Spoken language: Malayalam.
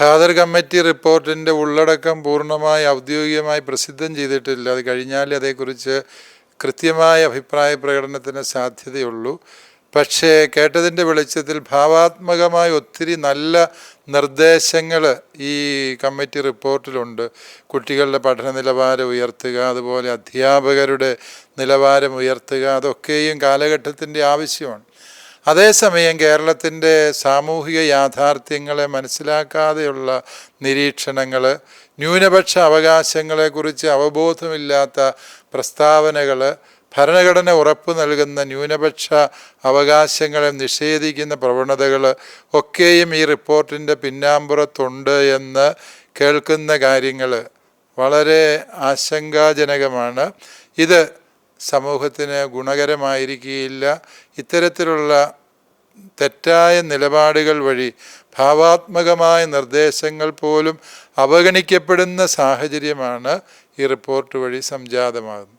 ഖാദർ കമ്മിറ്റി റിപ്പോർട്ടിന്റെ ഉള്ളടക്കം പൂർണമായി ഔദ്യോഗികമായി പ്രസിദ്ധം ചെയ്തിട്ടില്ല. അത് കഴിഞ്ഞാൽ അതേക്കുറിച്ച് കൃത്യമായ അഭിപ്രായ പ്രകടനത്തിന് സാധ്യതയുള്ളൂ. പക്ഷേ കേട്ടതിന്റെ വെളിച്ചത്തിൽ ഭാവാത്മകമായ ഒത്തിരി നല്ല നിർദ്ദേശങ്ങൾ ഈ കമ്മിറ്റി റിപ്പോർട്ടിലുണ്ട്. കുട്ടികളുടെ പഠന നിലവാരം ഉയർത്തുക അതുപോലെ അധ്യാപകരുടെ നിലവാരം ഉയർത്തുക അതൊക്കെയും കാലഘട്ടത്തിന്റെ ആവശ്യമാണ്. അതേസമയം കേരളത്തിന്റെ സാമൂഹിക യാഥാർത്ഥ്യങ്ങളെ മനസ്സിലാക്കാതെയുള്ള നിരീക്ഷണങ്ങൾ ന്യൂനപക്ഷ അവകാശങ്ങളെക്കുറിച്ച് അവബോധമില്ലാത്ത പ്രസ്താവനകൾ ഭരണഘടന ഉറപ്പു നൽകുന്ന ന്യൂനപക്ഷ അവകാശങ്ങളെ നിഷേധിക്കുന്ന പ്രവണതകൾ ഒക്കെയും ഈ റിപ്പോർട്ടിന്റെ പിന്നാമ്പുറത്തുണ്ട് എന്ന് കേൾക്കുന്ന കാര്യങ്ങൾ വളരെ ആശങ്കാജനകമാണ്. ഇത് സമൂഹത്തിന് ഗുണകരമായിരിക്കുകയില്ല. ഇത്തരത്തിലുള്ള തെറ്റായ നിലപാടുകൾ വഴി ഭാവാത്മകമായ നിർദ്ദേശങ്ങൾ പോലും അവഗണിക്കപ്പെടുന്ന സാഹചര്യമാണ് ഈ റിപ്പോർട്ട് വഴി സംജാതമാകുന്നത്.